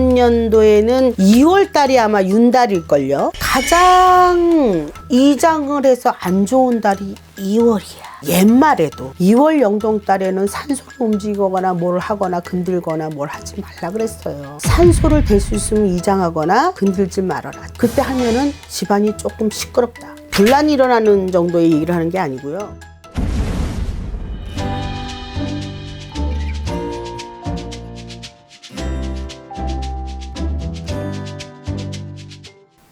2023년도에는 2월 달이 아마 윤달일걸요. 가장 이장을 해서 안 좋은 달이 2월이야. 옛말에도 2월 영동 달에는 산소를 움직이거나 뭘 하거나 건들거나 뭘 하지 말라 그랬어요. 산소를 댈 수 있으면 이장하거나 건들지 말아라. 그때 하면은 집안이 조금 시끄럽다. 분란이 일어나는 정도의 얘기를 하는 게 아니고요.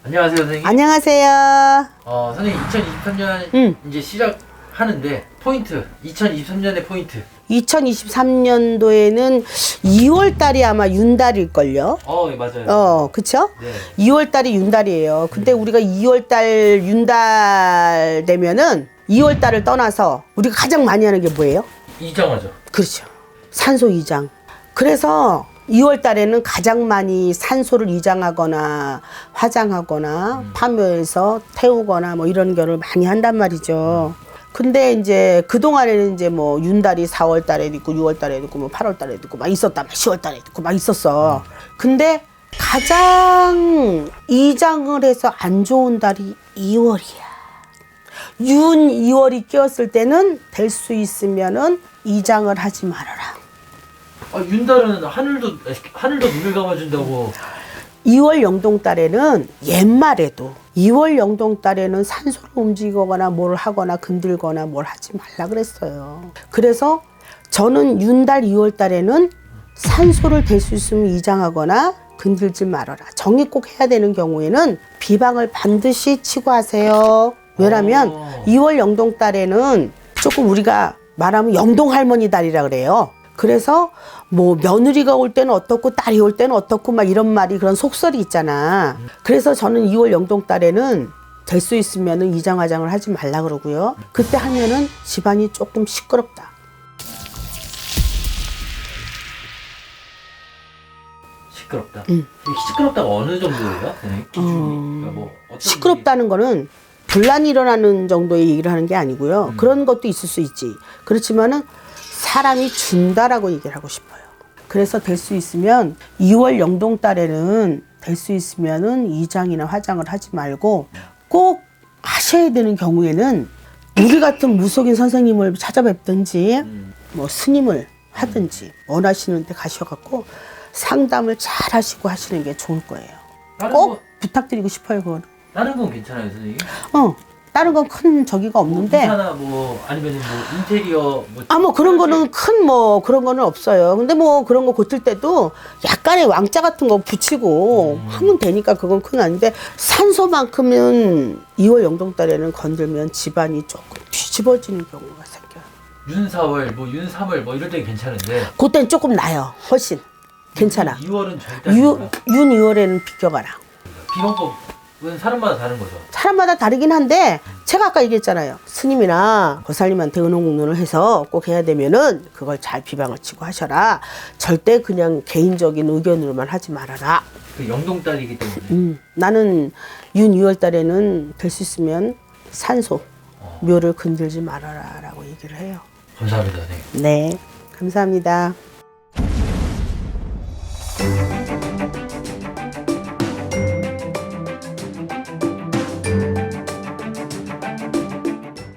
안녕하세요 선생님. 안녕하세요. 어, 선생님 2023년 음. 이제 시작하는데 포인트 2023년의 포인트. 2023년도에는 2월 달이 아마 윤달일 걸요. 어 예, 맞아요. 어, 그쵸? 네. 2월 달이 윤달이에요. 근데 우리가 2월 달 윤달 되면은 2월 달을 떠나서 우리가 가장 많이 하는 게 뭐예요? 이정하죠. 그렇죠. 산소 이장. 그래서 2월 달에는 가장 많이 산소를 이장하거나 화장하거나 파묘에서 태우거나 뭐 이런 거를 많이 한단 말이죠. 근데 이제 그동안에는 이제 뭐 윤달이 4월 달에도 있고 6월 달에도 있고 뭐 8월 달에도 있고 막 있었다. 막 10월 달에도 있고 막 있었어. 근데 가장 이장을 해서 안 좋은 달이 2월이야. 윤 2월이 끼었을 때는 될 수 있으면은 이장을 하지 말아라. 아, 윤달은 하늘도 하늘도 눈을 감아준다고. 2월 영동 달에는 옛말에도 2월 영동 달에는 산소를 움직이거나 뭘 하거나 건들거나 뭘 하지 말라 그랬어요. 그래서 저는 윤달 2월 달에는 산소를 댈 수 있으면 이장하거나 건들지 말아라. 정리 꼭 해야 되는 경우에는 비방을 반드시 치고 하세요. 왜냐면 오. 2월 영동 달에는 조금 우리가 말하면 영동 할머니 달이라 그래요. 그래서 뭐 며느리가 올 때는 어떻고 딸이 올 때는 어떻고 막 이런 말이 그런 속설이 있잖아. 그래서 저는 2월 영동 달에는 될 수 있으면은 이장화장을 하지 말라 그러고요. 그때 하면은 집안이 조금 시끄럽다. 시끄럽다. 이 시끄럽다가 어느 정도예요? 선생님? 기준이. 그러니까 뭐 어떤 음. 시끄럽다는 거는 분란이 일어나는 정도의 얘기를 하는 게 아니고요. 음. 그런 것도 있을 수 있지. 그렇지만은 사람이 준다라고 얘기를 하고 싶어요. 그래서 될 수 있으면 2월 영동 달에는 될 수 있으면은 이장이나 화장을 하지 말고 꼭 하셔야 되는 경우에는 우리 같은 무속인 선생님을 찾아뵙든지 음. 뭐 스님을 하든지 원하시는 데 가셔갖고 상담을 잘 하시고 하시는 게 좋을 거예요. 다른 꼭 거 부탁드리고 싶어요, 그건. 다른 건 괜찮아요 선생님? 어, 다른 건 큰 저기가 뭐 없는데. 이사나 뭐 아니면 뭐 인테리어 뭐 아, 뭐 그런 거는 큰 뭐 그런 거는 없어요. 근데 뭐 그런 거 고칠 때도 약간의 왕자 같은 거 붙이고 하면 되니까 그건 큰 아닌데 산소만큼은 2월 영동 달에는 건들면 집안이 조금 뒤집어지는 경우가 생겨요. 윤사월 뭐 윤삼월 뭐 이럴 때 괜찮은데 그땐 조금 나요. 훨씬. 괜찮아. 2월은 절대 유, 아닙니다. 윤 2월에는 비껴가라. 비방법 은 사람마다 다른 거죠. 사람마다 다르긴 한데 제가 아까 얘기했잖아요. 스님이나 보살님한테 은혼공론을 해서 꼭 해야 되면은 그걸 잘 비방을 치고 하셔라. 절대 그냥 개인적인 의견으로만 하지 말아라. 그 영동딸이기 때문에 음, 나는 윤 2월 달에는 될 수 있으면 산소 묘를 건들지 말아라라고 얘기를 해요. 감사합니다 선생님. 네, 감사합니다.